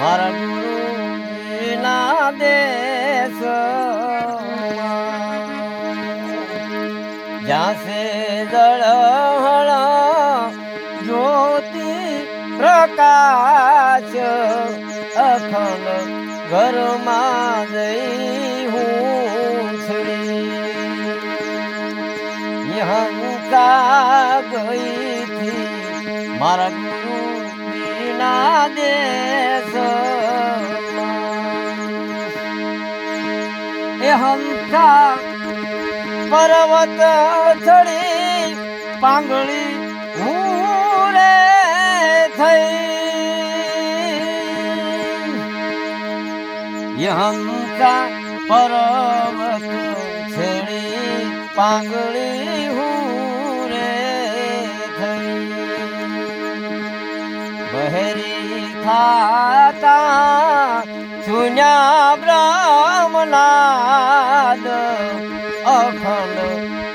મારા ગુરુજીના દેશ. જ્યાં સે જળહળ જ્યોતિ પ્રકાશ, અખંડ ઘરમાં જઈ હું છડી યહંકા ગઈ થી મારા ગુરુ વિના દેશ એ પર્વત ચડી પાંગળી હું રે થઈ હંકા પર્વત છેડી પાંગળી હું થાતા સુન્યા બ્રહ્મનાદ અખંડ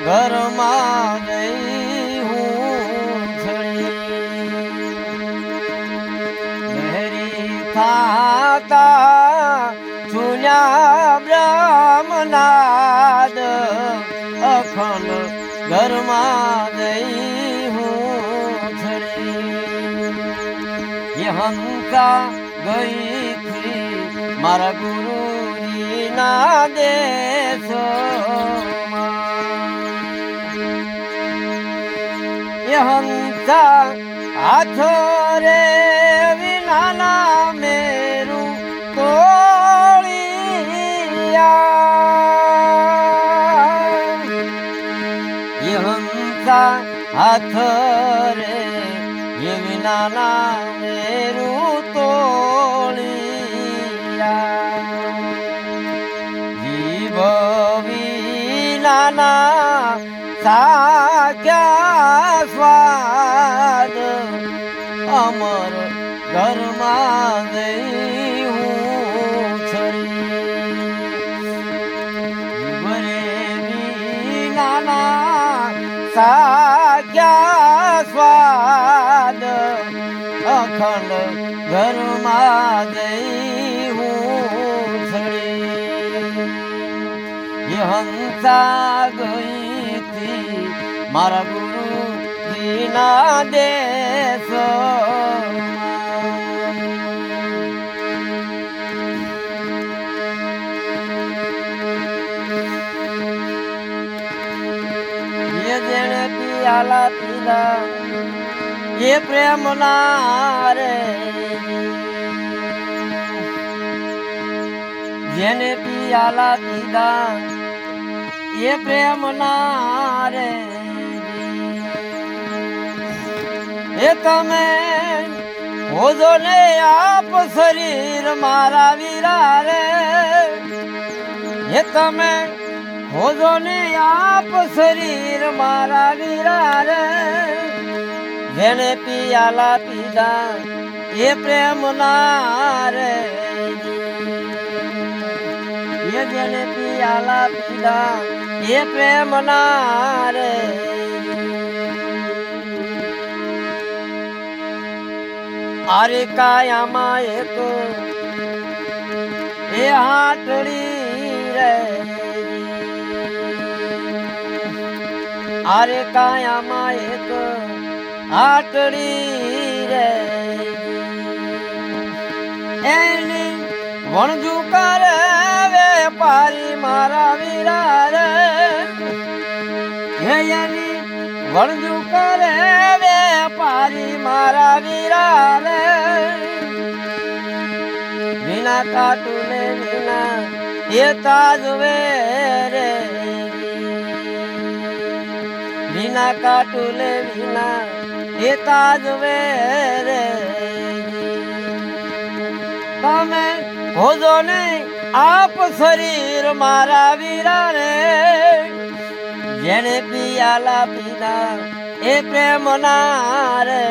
ઘરમાં ગઈ હું બહેરી થાતા સુન્યા બ્રહ્મનાદ અખંડ ઘરમાં જઈ હંકા ગઈ થી મારા ગુરુજીના દેશો. એ હંસા હાથ રે વિનાના મેરું તોળિયા. એ હંસા હાથ રે વિનાના સાખ્યા સ્વાદ અમર ઘરમાં હું છડી નાના સાખ્યા સ્વાદ અખંડ ઘરમાં ગઈ હું એ હંસા ગઈ મારા ગુરુ જીના દેશ જેણે પિયાલા પીધા, એ પ્રેમ ના રે. જેને પિયાલા પીધા, એ પ્રેમ ના રે. એ તમે હોજો ને આપ શરીર મારા વીરા રે. એ તમે હોજો ને આપ શરીર મારા વીરા રે. જેને પિયાલા પીધા એ પ્રેમ ના રે. એ જેને પિયાલા પીધા એ પ્રેમ ના રે. આરે કાયામાં એક એ હાટડી રે આરે કાયામાં એક હાટડી રે એની વણજુ કરે વેપારી મારા વીરા રે એની વણજુ કરે વેપારી મારા વીરા કાટુને વિના એ તાજવે રે. વિના કાટુલે વિના એ તાજવે રે. તમે હોજો ને આપ શરીર મારા વીરા રે જેને પિયાલા પીના એ પ્રેમ ના રે.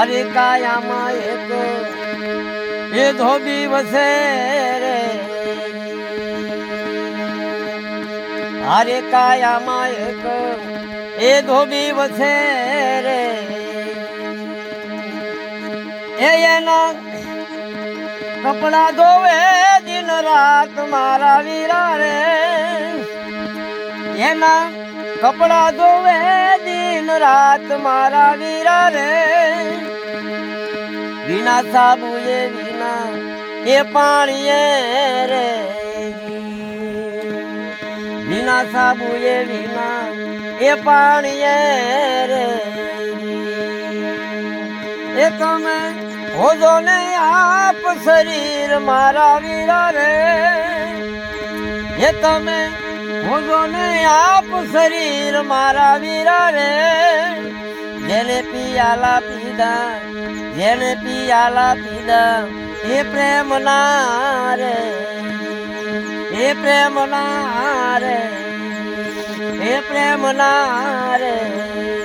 હારે કાયામાં એક એ ધોબી વસે રે. હારે કાયામાં એક એ ધોબી વસે રે. એ એના કપડા ધોવે દિન રાત મારા વીરા રે. એના કપડા ધોવે દિન રાત મારા વીરા રે. વિના સાબુએ વીણા એ પાણીએ રે વિના સાબુએ વીણા એ પાણીએ રે એ તમે હોજો ને આપ શરીર મારા વીરા રે. એ તમે હોજો ને આપ શરીર મારા વીરા રે. જેને પિયાલા પીધા જેને પિયાલા પીધા, એ પ્રેમ ના રે. એ પ્રેમ ના રે. એ પ્રેમ ના રે.